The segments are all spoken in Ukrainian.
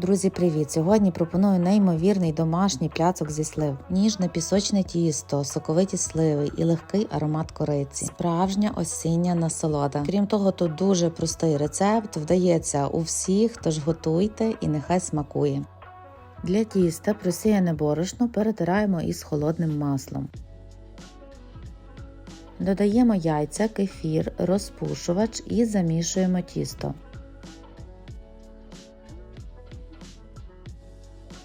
Друзі, привіт! Сьогодні пропоную неймовірний домашній пляцок зі слив, ніжне пісочне тісто, соковиті сливи і легкий аромат кориці. Справжня осіння насолода. Крім того, тут дуже простий рецепт, вдається у всіх, тож готуйте і нехай смакує. Для тіста просіяне борошно перетираємо із холодним маслом. Додаємо яйця, кефір, розпушувач і замішуємо тісто.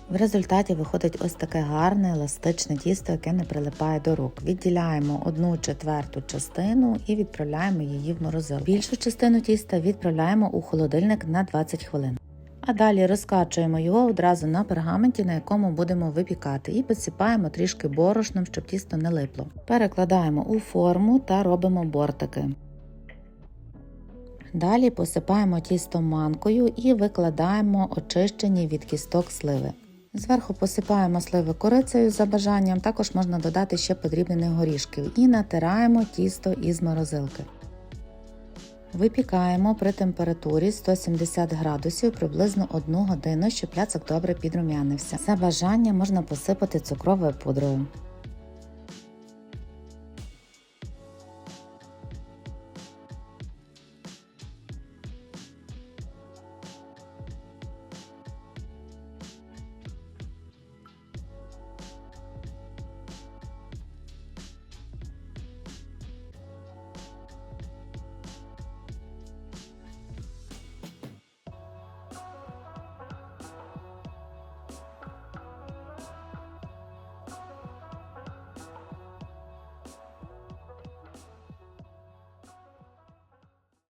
В результаті виходить ось таке гарне еластичне тісто, яке не прилипає до рук. Відділяємо одну четверту частину і відправляємо її в морозилку. Більшу частину тіста відправляємо у холодильник на 20 хвилин. А далі розкачуємо його одразу на пергаменті, на якому будемо випікати, і підсипаємо трішки борошном, щоб тісто не липло. Перекладаємо у форму та робимо бортики. Далі посипаємо тісто манкою і викладаємо очищені від кісток сливи. Зверху посипаємо сливи корицею за бажанням, також можна додати ще подрібнених горішків і натираємо тісто із морозилки. Випікаємо при температурі 170 градусів приблизно 1 годину, щоб пляцок добре підрум'янився. За бажанням можна посипати цукровою пудрою.